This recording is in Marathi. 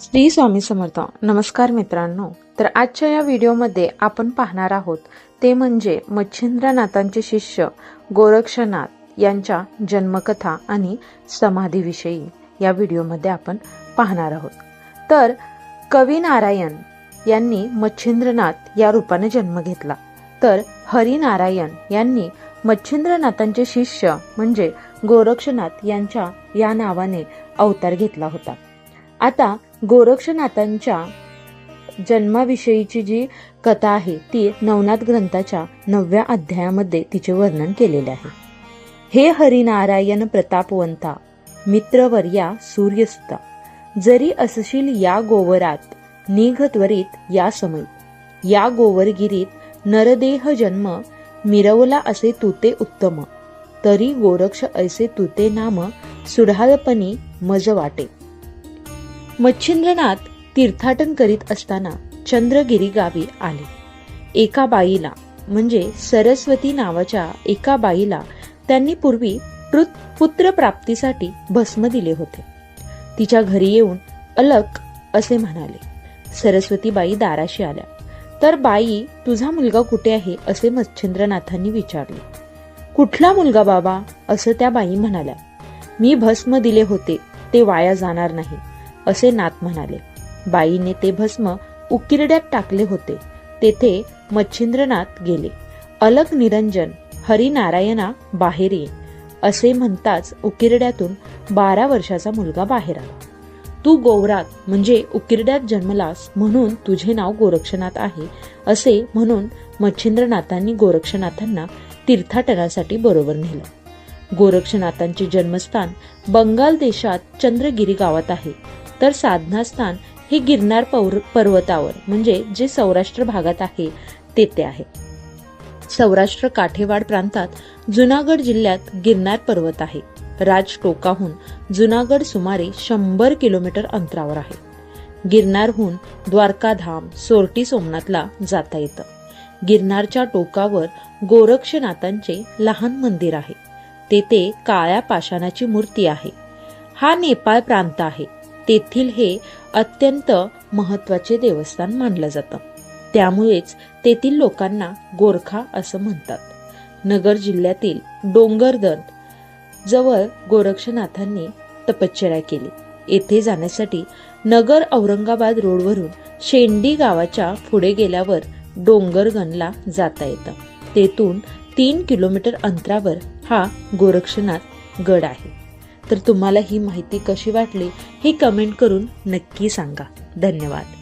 श्री स्वामी समर्थ. नमस्कार मित्रांनो. तर आजच्या या व्हिडिओमध्ये आपण पाहणार आहोत ते म्हणजे मच्छिंद्रनाथांचे शिष्य गोरक्षनाथ यांच्या जन्मकथा आणि समाधीविषयी या व्हिडिओमध्ये आपण पाहणार आहोत. तर कवी नारायण यांनी मच्छिंद्रनाथ या रूपाने जन्म घेतला. तर हरिनारायण यांनी मच्छिंद्रनाथांचे शिष्य म्हणजे गोरक्षनाथ यांच्या या नावाने अवतार घेतला होता. आता गोरक्षनाथांच्या जन्माविषयीची जी कथा आहे ती नवनाथ ग्रंथाच्या नवव्या अध्यायामध्ये तिचे वर्णन केलेले आहे. हे हरिनारायण प्रतापवंता मित्रवर्या सूर्यसुता जरी असशील या गोवरात निघ त्वरित या समय. या गोवरगिरीत नरदेह जन्म मिरवला असे तुते उत्तम तरी गोरक्ष ऐसे तुते नाम सुढाळपणी मज वाटे. मच्छिंद्रनाथ तीर्थाटन करीत असताना चंद्रगिरी गावी आले. एका बाईला म्हणजे सरस्वती नावाच्या एका बाईला त्यांनी पूर्वी पुत्र पुत्रप्राप्तीसाठी भस्म दिले होते. तिच्या घरी येऊन अलक असे म्हणाले सरस्वती बाई दाराशी आल्या. तर बाई तुझा मुलगा कुठे आहे? असे मच्छिंद्रनाथांनी विचारले. कुठला मुलगा बाबा? असं त्या बाई म्हणाल्या. मी भस्म दिले होते ते वाया जाणार नाही. असे नाथ म्हणाले. बाईने ते भस्म उकिरड्यात टाकले होते. तेथे मच्छिंद्रनाथ गेले. अलग निरंजन हरिनारायणा बाहेर ये. असे म्हणताच उकिरड्यातून बारा वर्षाचा मुलगा बाहेर आला. तू गोवरात म्हणजे उकिरड्यात जन्मलास म्हणून तुझे नाव गोरक्षनाथ आहे असे म्हणून मच्छिंद्रनाथांनी गोरक्षनाथांना तीर्थाटनासाठी बरोबर नेलं. गोरक्षनाथांचे जन्मस्थान बंगाल देशात चंद्रगिरी गावात आहे. तर साधनास्थान हे गिरनार पौर पर्वतावर म्हणजे जे सौराष्ट्र भागात आहे तेथे आहे. सौराष्ट्र काठेवाड प्रांतात जुनागड जिल्ह्यात गिरनार पर्वत आहे. राजटोकाहून जुनागड सुमारे शंभर किलोमीटर अंतरावर आहे. गिरनारहून द्वारकाधाम सोरटी सोमनाथला जाता येतं. गिरनारच्या टोकावर गोरक्षनाथांचे लहान मंदिर आहे. तेथे काळ्या पाषाणाची मूर्ती आहे. हा नेपाळ प्रांत आहे. तेथील हे अत्यंत महत्त्वाचे देवस्थान मानलं जातं. त्यामुळेच तेथील लोकांना गोरखा असं म्हणतात. नगर जिल्ह्यातील डोंगरदन जवळ गोरक्षनाथांनी तपश्चर्या केली. येथे जाण्यासाठी नगर औरंगाबाद रोडवरून शेंडी गावाच्या पुढे गेल्यावर डोंगरगनला जाता येतं. तेथून तीन किलोमीटर अंतरावर हा गोरक्षनाथ गड आहे. तर तुम्हाला ही माहिती कशी वाटली हे कमेंट करून नक्की सांगा. धन्यवाद.